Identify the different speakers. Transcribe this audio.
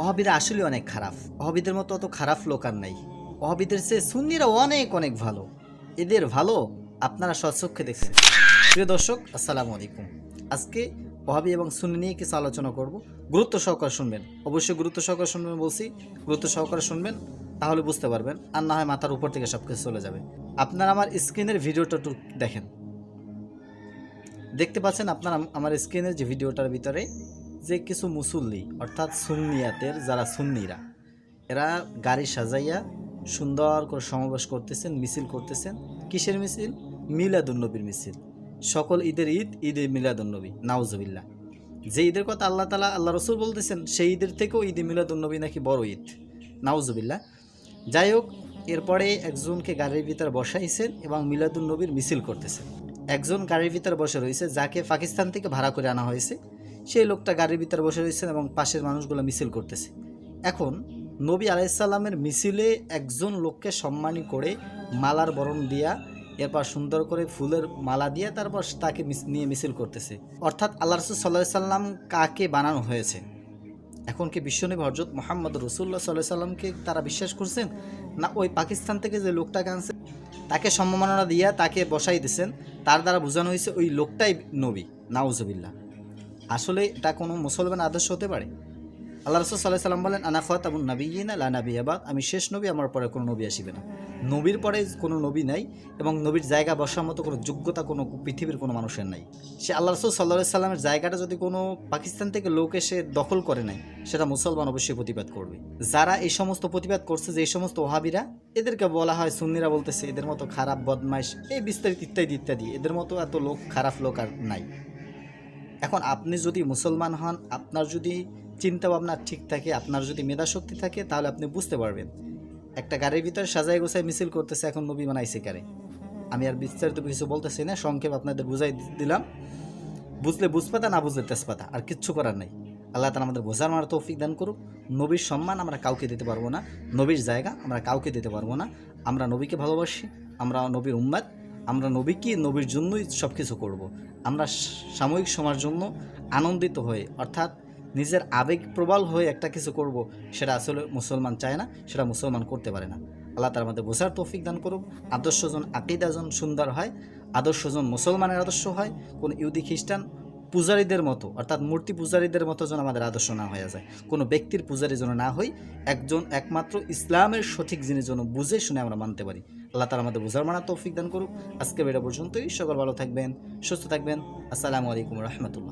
Speaker 1: ওহাবিরা আসলে অনেক খারাপ। ওহাবিদের মতো অত খারাপ লোক আর নাই। ওহাবিদের চেয়ে সুন্নিরা অনেক অনেক ভালো। এদের ভালো আপনারা স্বচক্ষে দেখছেন প্রিয় দর্শক, আসসালামু আলাইকুম। আজকে ওহাবি এবং সুন্নি নিয়ে কিছু আলোচনা করব। গুরুত্ব সহকারে শুনবেন। অবশ্যই গুরুত্ব সহকারে শুনবেন বলছি, গুরুত্ব সহকারে শুনবেন, তাহলে বুঝতে পারবেন। আর না হয় মাথার উপর থেকে সব কিছু চলে যাবে। আপনারা আমার স্ক্রিনের ভিডিওটা একটু দেখেন। দেখতে পাচ্ছেন আপনারা আমার স্ক্রিনের যে ভিডিওটার ভিতরে যে কিছু মুসল্লি, অর্থাৎ সুন্নিয়াতের যারা সুন্নিরা, এরা গাড়ি সাজাইয়া সুন্দর করে সমাবেশ করতেছেন, মিছিল করতেছেন। কিসের মিছিল? মিলাদুন্নবীর মিছিল। সকল ঈদের ঈদ, ঈদে মিলাদুন্নবী নাউজবিল্লা যে ঈদের কথা আল্লাহ তালা আল্লাহ রসুল বলতেছেন, সেই ঈদের থেকেও ঈদে মিলাদুন্নবী নাকি বড় ঈদ। নাউজবিল্লা যাই হোক, এরপরে একজনকে গাড়ির ভিতরে বসাইছেন এবং মিলাদুন্নবীর মিছিল করতেছেন। একজন গাড়ির ভিতরে বসে রয়েছে, যাকে পাকিস্তান থেকে ভাড়া করে আনা হয়েছে। সেই লোকটা গাড়ির ভিতরে বসে রয়েছেন এবং পাশের মানুষগুলো মিছিল করতেছে। এখন নবী আলাইসাল্লামের মিছিলে একজন লোককে সম্মানী করে মালার বরণ দিয়া, এরপর সুন্দর করে ফুলের মালা দিয়ে তারপর তাকে নিয়ে মিছিল করতেছে। অর্থাৎ আল্লাহ রসুল সাল্লাহ সাল্লাম কাকে বানানো হয়েছে? এখন কি বিশ্বনবী হজরত মোহাম্মদ রসুল্লাহ সাল্লাহ সাল্লামকে তারা বিশ্বাস করছেন? না ওই পাকিস্তান থেকে যে লোকটাকে আনছে, তাকে সম্মাননা দিয়া তাকে বসাই দিয়েছেন তার দ্বারা বোঝানো হয়েছে ওই লোকটাই নবী নাউজবিল্লা আসলে এটা কোনো মুসলমান আদর্শ হতে পারে? আল্লাহ রসুল সাল্লাহ সাল্লাম বলেন আনাফাত আবুল নবীন আলা নবী আবাদ আমি শেষ নবী, আমার পরে কোনো নবী আসিবে না। নবীর পরে কোনো নবী নাই এবং নবীর জায়গা বসার মতো কোনো যোগ্যতা কোনো পৃথিবীর কোনো মানুষের নাই। সে আল্লাহ রসুল সাল্লাহ সাল্লামের জায়গাটা যদি কোনো পাকিস্তান থেকে লোক এসে দখল করে নাই সেটা মুসলমান অবশ্যই প্রতিবাদ করবে। যারা এই সমস্ত প্রতিবাদ করছে যে এই সমস্ত ওহাবিরা, এদেরকে বলা হয় সুন্নিরা বলতেছে, এদের মতো খারাপ বদমাইশ, এই বিস্তারিত ইত্যাদি ইত্যাদি। এদের মতো এত লোক, খারাপ লোক আর নাই। এখন আপনি যদি মুসলমান হন, আপনার যদি চিন্তা ভাবনা ঠিক থাকে, আপনার যদি মেধাশক্তি থাকে, তাহলে আপনি বুঝতে পারবেন। একটা গাড়ির ভিতরে সাজাই গোছাই মিছিল করতেছে, এখন নবী বানাইছে কারে? আমি আর বিস্তারিত কিছু বলতেছি না, সংক্ষেপ আপনাদের বুঝাই দিলাম। বুঝলে বুঝপাতা, না বুঝলে তেজপাতা, আর কিচ্ছু করার নেই। আল্লাহ তালা আমাদের বোঝার মারা তৌফিক দান করুক। নবীর সম্মান আমরা কাউকে দিতে পারব না, নবীর জায়গা আমরা কাউকে দিতে পারব না। আমরা নবীকে ভালোবাসি, আমরা নবীর উম্মাদ আমরা নবীকে নবীর জন্যই সব কিছু করব। আমরা সাময়িক সময়ের জন্য আনন্দিত হয়ে, অর্থাৎ নিজের আবেগ প্রবল হয়ে একটা কিছু করব, সেটা আসলে মুসলমান চায় না, সেটা মুসলমান করতে পারে না। আল্লাহ তার মধ্যে বোঝার তৌফিক দান করুক। আদর্শজন আকিদাজন সুন্দর হয়, আদর্শজন মুসলমানের আদর্শ হয়। কোনো ইহুদি খ্রিস্টান পূজারীদের মতো, অর্থাৎ মূর্তি পূজারীদের মতো যেন আমাদের আদর্শ না হয়ে যায়। কোনো ব্যক্তির পূজারী যেন না হই, একজন একমাত্র ইসলামের সঠিক জিনিস যেন বুঝে শুনে আমরা মানতে পারি। আল্লাহ তালা আমাদের বোঝার মানা তৌফিক দান করুক। আজকে বেটা পর্যন্তই। সকল ভালো থাকবেন, সুস্থ থাকবেন। আসসালামু আলাইকুম রহমতুল্লাহ।